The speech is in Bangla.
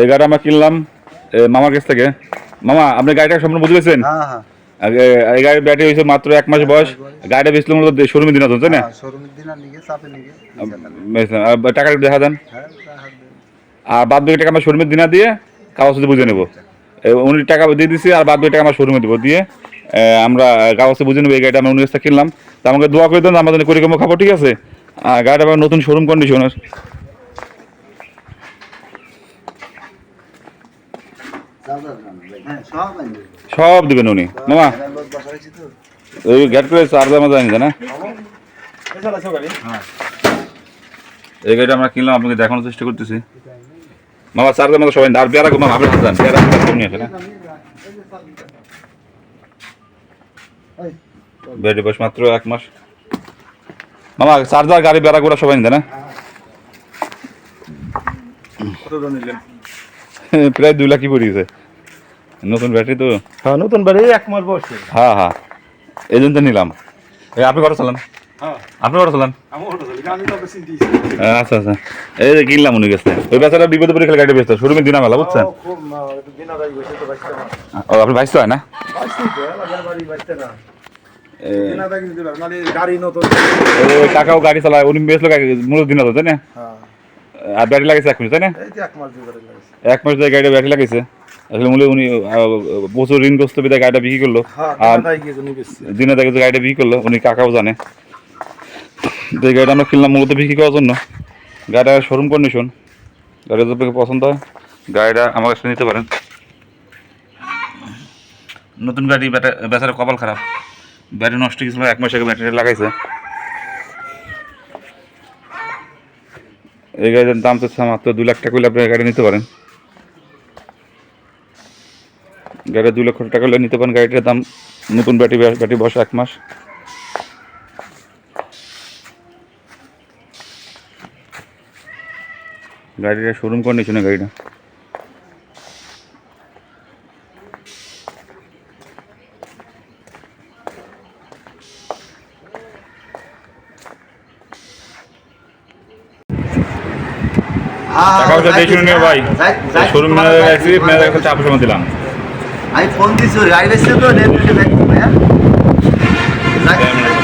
এই গাড়িটা আমরা কিনলাম মামার কাছ থেকে। মামা আপনি গাড়িটা সম্পূর্ণ বুঝে পেয়েছেন হ্যাঁ হ্যাঁ। এই গাড়ির ব্যাটারি হয়েছে মাত্র এক মাস বয়স। গাড়িটা বেচলাম মূলত শোরুমে দিন তাই না? টাকাটা দেখা দেন। হ্যাঁ। আর বাদ বাকি টাকা আমরা শোরুমে দিনা দিয়ে কাগজে বুঝে নেব। উনি টাকা দিয়ে দিছি আর বাদ বাকি টাকা আমরা শোরুমে দেবো দিয়ে আমরা কাগজে বুঝে নেব এই গাড়িটা আমরা উনি কাছ কিনলাম। তা আমাকে দোয়া করে দেন আমাদের করিকম খাব ঠিক আছে? আর গাড়িটা নতুন শোরুম কন্ডিশনের সব দিবেন উনি। মামা ওই গেট করে চার্জার মতো আনি না? এই গাড়িটা আমরা কিনলাম আপনাকে দেখানোর চেষ্টা করতেছি। মামা চার্জার মতো সবাই আর পেয়ারা মামা আপনি যান। পেয়ারা নিয়ে আসে না? এই, বয়স মাত্র এক মাস। মামা চার্জার গাড়ি বেড়া করে সবাই না? প্রায় দুই লাখই পড়িয়েছে। নতুন ব্যাটারি তো? হ্যাঁ নতুন ব্যাটারি এক মাস বসে হ্যাঁ হ্যাঁ। এই জন্য তো নিলাম। এই আপনি কত চালান? হ্যাঁ। আপনি কত চালান? তো আচ্ছা আচ্ছা। এই যে কিনলাম উনি গেছে। ওই বেচারা বিপদে পরে খেলে গাড়ি বেচতে শোরুমে দিনা মেলা বুঝছেন? তো ও আপনি বাইশ হয় না? তো কাকাও গাড়ি চালায় উনি বেচলো মূলত দিন তাই না? হ্যাঁ। আর ব্যাটারি লাগাইছে এক মিনিট তাই না? এক মাস মাস ধরে গাড়িটা ব্যাটারি লাগাইছে। আসলে মূলত উনি প্রচুর ঋণগ্রস্ত বিদায় গাড়িটা বিক্রি করল। হ্যাঁ আর দিন দেখে গাড়িটা বিক্রি করল উনি কাকাও জানে। তো এই গাড়িটা আমরা কিনলাম মূলত বিক্রি করার জন্য। গাড়িটা শোরুম কন্ডিশন গাড়ি যদি আপনাকে পছন্দ হয় গাড়িটা আমার কাছে নিতে পারেন। নতুন গাড়ি বেচারা কপাল খারাপ। ব্যাটারি নষ্ট গেছিল এক মাস আগে ব্যাটারি লাগাইছে। এই গাড়ির দাম তো মাত্র দু লাখ টাকা হলে আপনি গাড়ি নিতে পারেন। গাড়ি দু লক্ষ টাকা হলে নিতে পারেন। গাড়িটার দাম নতুন ব্যাটারি ব্যাটারি বসে এক মাস। গাড়িটা শোরুম কন্ডিশনে গাড়িটা। টাকা পয়সা দিয়ে শুনে ভাই। শোরুম ম্যানেজার যাই- ম্যানেজার কাছে চাপ সময় দিলাম। আমি ফোন দিছি গাড়ি বেসছে তো নেট হ্যাঁ। যাই-